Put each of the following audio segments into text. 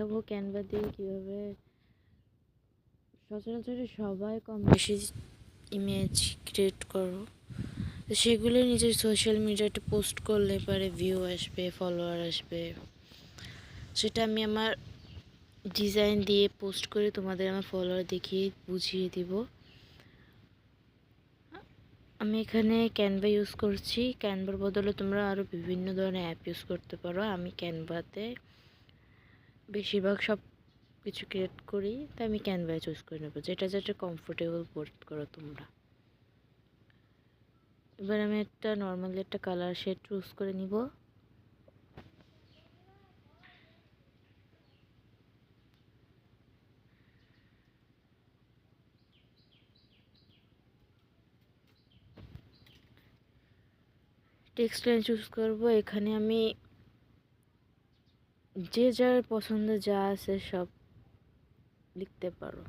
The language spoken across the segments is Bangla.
দেখাবো ক্যানভা দিয়ে কীভাবে। সচরাচর সবাই কম বেশি ইমেজ ক্রিয়েট করো। সেগুলো নিজের সোশ্যাল মিডিয়াতে পোস্ট করলে পরে ভিউ আসবে ফলোয়ার আসবে। সেটা আমি আমার ডিজাইন দিয়ে পোস্ট করে তোমাদের আমার ফলোয়ার দেখিয়ে বুঝিয়ে দিব। আমি এখানে ক্যানভা ইউজ করছি। ক্যানভার বদলে তোমরা আরও বিভিন্ন ধরনের অ্যাপ ইউজ করতে পারো। আমি ক্যানভাতে বেশিরভাগ সব কিছু ক্রিয়েট করি, তাই আমি ক্যানভায় চুজ করে নেব, যেটা যেটা কমফোর্টেবল বোধ করো তোমরা। এবার আমি একটা নর্মালি একটা কালার শেড চুজ করে নিব। টেক্সট লাইন চুজ করব, এখানে আমি যে যার পছন্দ যা আছে সব লিখতে পারো।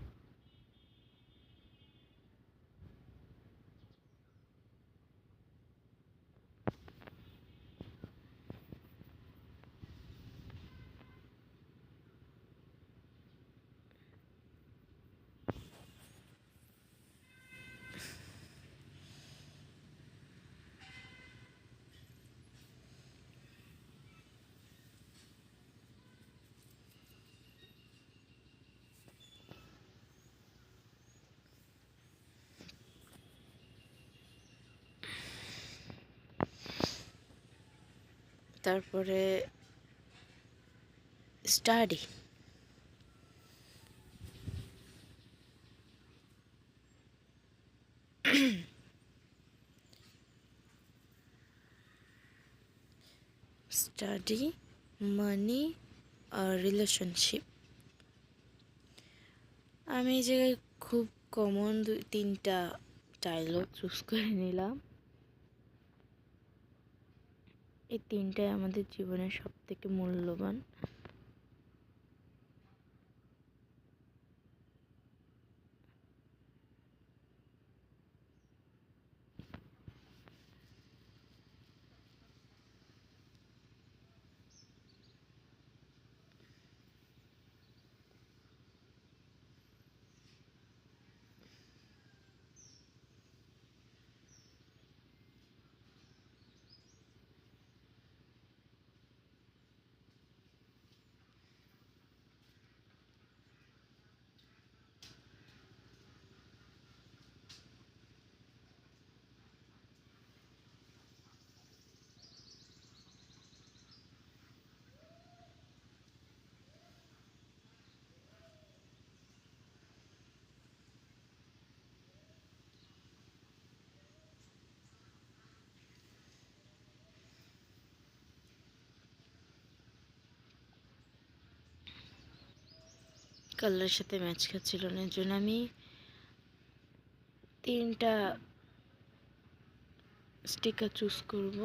তারপরে স্টাডি। স্টাডি, মানি, আর রিলেশনশিপ। আমি এই জায়গায় খুব কমন দুই তিনটা ডায়লগ চুজ করে নিলাম। এই তিনটাই আমাদের জীবনের সবথেকে মূল্যবান। কালারের সাথে ম্যাচ খাচ্ছিল না এর জন্য আমি তিনটা স্টিকার চুজ করব।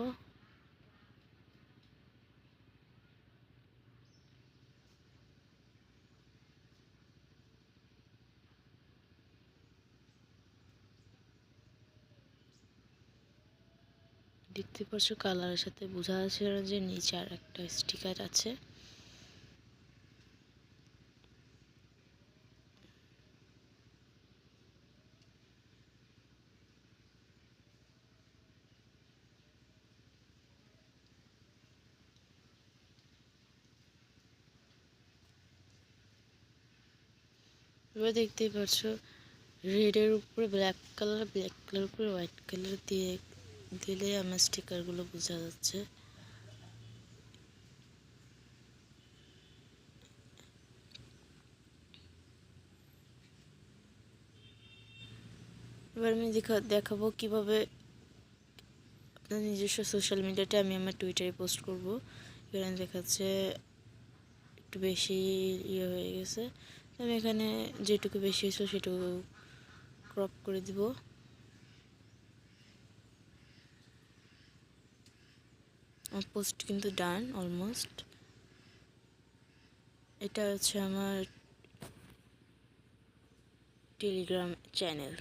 দেখতে পাচ্ছ কালারের সাথে বোঝা যাচ্ছে না যে নিচে আর একটা স্টিকার আছে। এবার দেখতেই পাচ্ছ রেডের উপরে ব্ল্যাক কালার ব্ল্যাক কালার উপরে হোয়াইট কালার দিয়ে, দিলে আমার স্টিকারগুলো বোঝা যাচ্ছে। এবার আমি দেখা, দেখাবো কীভাবে আপনার নিজস্ব সোশ্যাল মিডিয়াতে আমি আমার টুইটারে পোস্ট করব। এখানে দেখাচ্ছে, একটু বেশি ইয়ে হয়ে গেছে। আমি এখানে যেটুকু বেশি হয়েছিল সেটুকু ক্রপ করে দিব। আমার পোস্ট কিন্তু ডান অলমোস্ট এটা হচ্ছে আমার টেলিগ্রাম চ্যানেল